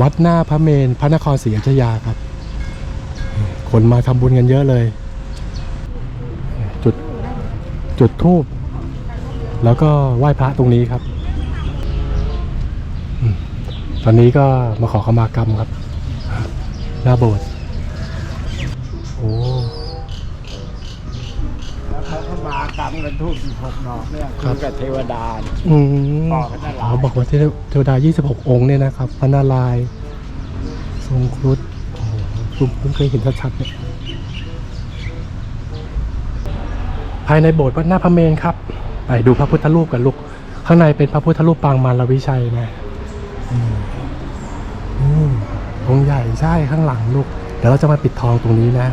วัดหน้าพระเมนพระนครศรีอยุธยาครับ คนมาทำบุญกันเยอะเลย จุดจุดทูบแล้วก็ไหว้พระตรงนี้ครับ ตอนนี้ก็มาขอขมากรรมครับ หน้าโบสถ์ ก็มากำกันทูบหกดอกเนี่ยคือกับเทวดาเนี่ยอืมบอกพระนารายณ์อ๋อบอกว่าเทวเทวดา 26 องค์เนี่ยนะครับพระนารายณ์ทรงครุฑโอ้โหผมเพิ่งเคยเห็นชัดๆเนี่ยภายในโบสถ์วัดหน้าพระเมนครับ ไปดูพระพุทธรูปกันลูก ข้างในเป็นพระพุทธรูปปางมารวิชัยนะอืมอืมองค์ใหญ่ใช่ข้างหลังลูก เดี๋ยวเราจะมาปิดทองตรงนี้นะ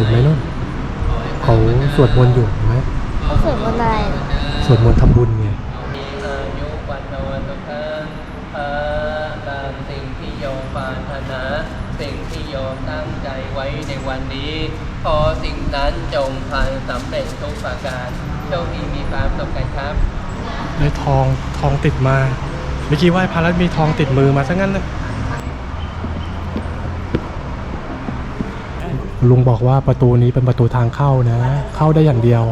ห็นไหมนุ่นเขาสวดมนต์อยู่เห็นไหมเขาสวดมนต์อะไรสวดมนต์ทำบุญไงอายุวันโนวันตุคังพระตามสิ่งที่โยมปรารถนาสิ่งที่โยมตั้งใจไว้ในวันนี้ขอสิ่งนั้นจงพันสำเร็จทุกประการโชคดีมีความสุขกันครับได้ทองทองติดมาเมื่อกี้ไหว้พระแล้วมีทองติดมือมาซะงั้นเลย ลุงบอกว่าประตูนี้เป็นประตูทางเข้านะ เข้าได้อย่างเดียว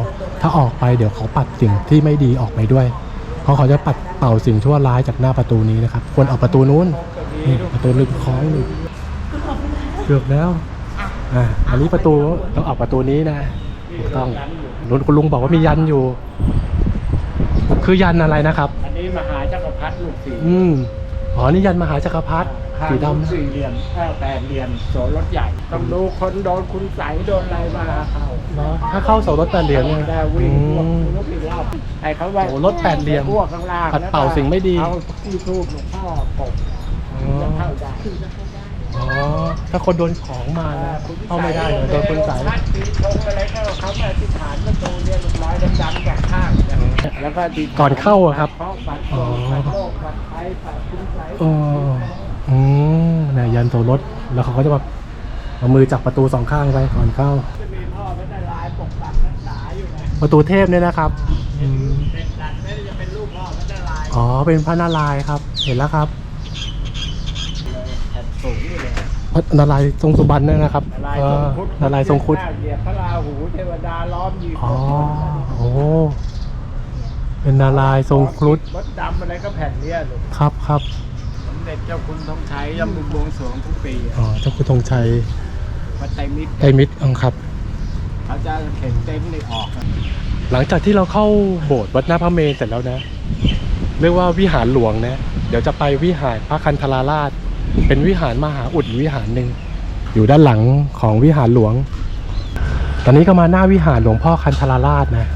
ถ้าออกไปเดี๋ยวเขาปัดสิ่งที่ไม่ดีออกไปด้วย เพราะเขาจะปัดเป่าสิ่งชั่วร้ายจากหน้าประตูนี้นะครับ ควรออกประตูนู้นนี่ประตูลึกคล้องอยู่เกือบแล้วอ่าอันนี้ประตูต้องออกประตูนี้นะถูกต้องลุงคุณลุงบอกว่ามียันอยู่ คือยันอะไรนะครับ อันนี้มหาจักรพรรดิลูกสี่อืมอ๋อนี่ยันมหาจักรพรรดิข้าง สีลูกดำสี่เหลี่ยมเออแปดเหลี่ยมโสรถใหญ่ ต้องดูคนโดนคุณใสยโดนอะไรมาเข้าเนาะถ้าเข้าเสารถแปดเหรียญเนี่ยได้วิ่งอืพวกมลูกอีกรอบไอ้เขาว่าโอ้รถแปดเหลี่ยม พวกข้างล่างปัดเป่าสิ่งไม่ดี เอาที่ทูบหลวงพ่อปกอ๋อจะเข้าได้อ๋อ ถ้าคนโดนของมานะเข้าไม่ได้เลยโดนคุณใสย พัดปีชงอะไรก็เขามาที่ฐานประตูเนี่ยลูกร้อยดำๆจากข้างเนี่ยแล้วก็ที่ก่อนเข้าอะครับ เพราะปัดโศอ๋อกปัดโรคปัดภัยปัดคุณใสย อ๋ออืมเนี่ ยยันโสรถ แล้วเขาก็จะแบบเอามือจับประตูสองข้างไปก่อนเข้า จะมีพ่อพระนารายณ์ปกปักรักษาอยู่ไงประตูเทพเนี่ยนะครับอืมเป็นดันไม่ได้จะเป็นรูปพ่อพระนารายณ์อ๋อเป็นพระนารายณ์ครับ เห็นแล้วครับแผ่นสูงนี่เลยพระนารายณ์ทรงสุบรรณเนี่ยนะครับนารายเอณ์ทรองครุฑนารายณ์ทรงครุฑเหยียบพระราหูเทวดาล้อมอยู่อ๋อ โอ้ เป็นนารายณ์ทรงครุฑมดดำอะไรก็แผ่นเนี้ยลูกครับครับสมเด็จเจ้าคุณทองชัยย่ำบุญบวงสรวงทุกปีอะอ๋อเจ้าคุณธงชัยวัดไตรมิตรไตรมิตรอังครับเขาจะเข็นเต็นท์นี่ออกอะหลังจากที่เราเข้าโบสถ์วัดหน้าพระเมรุเสร็จแล้วนะ เรียกว่าวิหารหลวงนะ เดี๋ยวจะไปวิหารพระคันธราราช เป็นวิหารมหาอุดวิหารหนึ่งอยู่ด้านหลังของวิหารหลวง ตอนนี้ก็มาหน้าวิหารหลวงพ่อคันธราราชนะ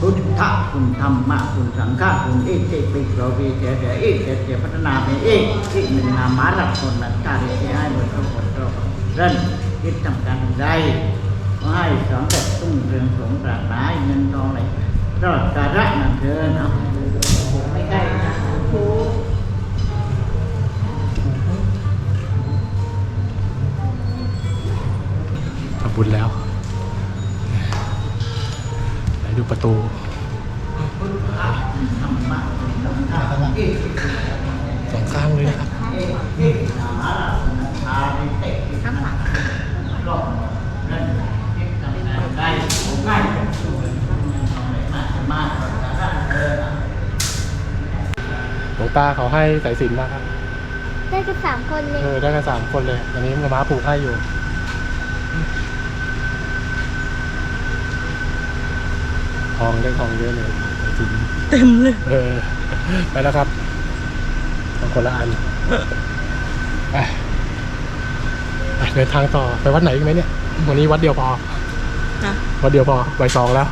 พุทธคุณธรรมะคุณสังฆะคุณเอกเอกปิโรวีเจเจเอกเจเจพัฒนาเป็นเอกที่หนึ่งนามารับคนนักการที่ให้หมดทุกคนทุกเรื่องคิดทำการใดขอให้สำเร็จตุ้งเรืองสมปรารถนาเงินทองไหลรอดกาละนันเทินเอาไม่ใกล้นะครูทำบุญแล้ว ดูประตูธรรมะคุณสังฆะคุณเอกสองข้างเลยนะครับเอกเอกนามารับคนนักการที่เตะที่ข้างหลังรอดเรื่องคิดทำการใดผมง่ายเป็นสูงเงินทองไหลมากมากรอดกาละนันเทินเอาหลวงตาเขาให้สายสิญจนมาครับ ได้กันสามคนเลย เออได้กันสามคนเลย อันนี้มาม้าผูกให้อยู่ ทองได้ทองเยอะเลยสายสิญจนเต็มเลย เออ ไปแล้วครับเอาคนละอันไปไปเดินทางต่อไปวัดไหนอีกไหมเนี่ย วันนี้วัดเดียวพอวัดเดียวพอบ่ายสองแล้ว